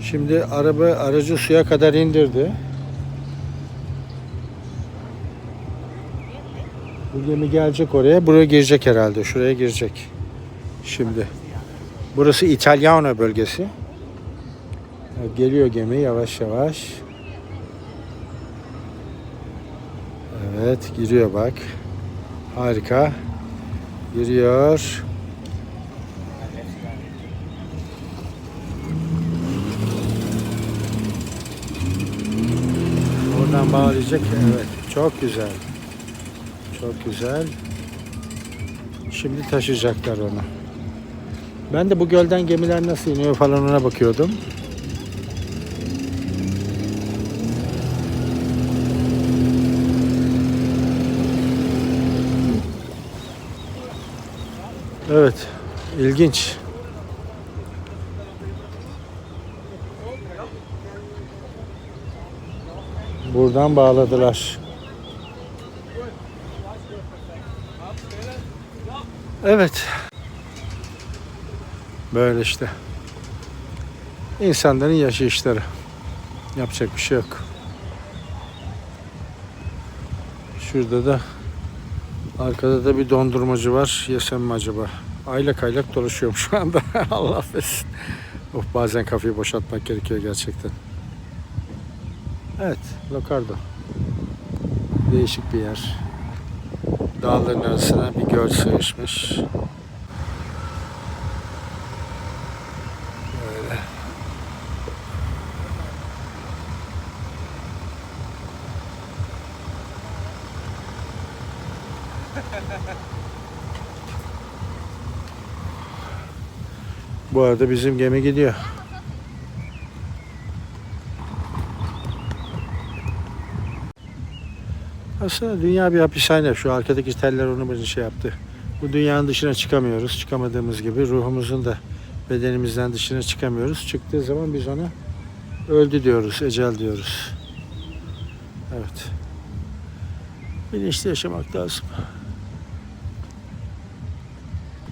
Şimdi araba aracı suya kadar indirdi. Bu gemi gelecek oraya. Buraya girecek herhalde. Şuraya girecek. Şimdi. Burası İtalyano bölgesi. Geliyor gemi yavaş yavaş. Evet giriyor bak. Harika. Giriyor. Oradan bağlayacak. Evet. Çok güzel. Çok güzel. Şimdi taşıyacaklar onu. Ben de bu gölden gemiler nasıl iniyor falan ona bakıyordum. Evet. ilginç. Buradan bağladılar. Evet. Böyle işte. İnsanların yaşayışları. Yapacak bir şey yok. Şurada da arkada da bir dondurmacı var. Yesem mi acaba? Aylak aylak dolaşıyorum şu anda. Allah affetsin. Of bazen kafayı boşaltmak gerekiyor gerçekten. Evet, Locardo. Değişik bir yer. Dağların arasına bir göl sığışmış. Böyle. Bu arada bizim gemi gidiyor. Aslında dünya bir hapishane. Şu arkadaki teller onu bir şey yaptı. Bu dünyanın dışına çıkamıyoruz. Çıkamadığımız gibi ruhumuzun da bedenimizden dışına çıkamıyoruz. Çıktığı zaman biz ona öldü diyoruz, ecel diyoruz. Evet. Bilinçli yaşamak lazım.